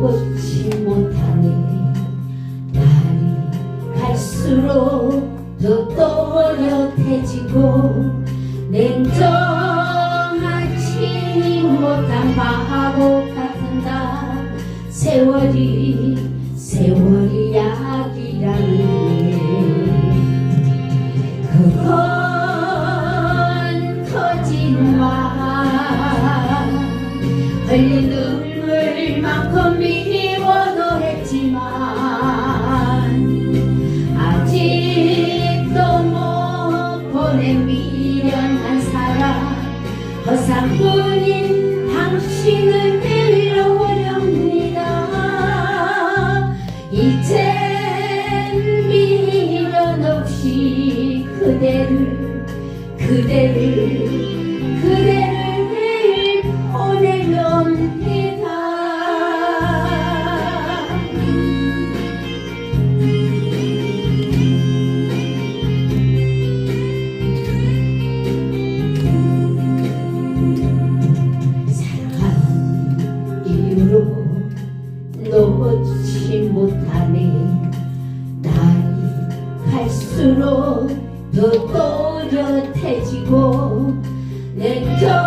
얻지 못하네 날이 갈수록 더 또렷해지고 냉정하지 못한 바보 같은다. 세월이 세월이 약이라는 그건 거짓말. 흘리는 허상뿐인 당신을 빌어오렵니다. 그대를 그대를 그대를 갈수록 더 또렷해지고 냉정하지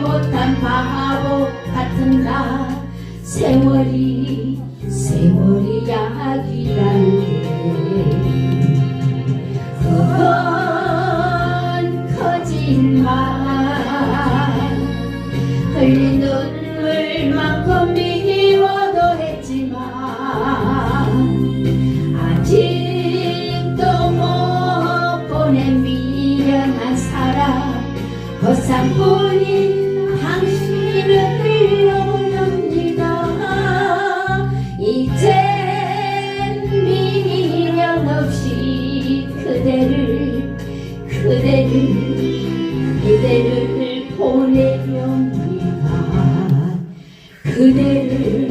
못한 바보 같은 나. 세월이 세월이 약이라는 게 그건 거짓말. 흘린 눈 허상뿐인 당신을 빌어봅니다. 이젠 미련 없이 그대를 그대를 그대를 보내렵니다. 그대를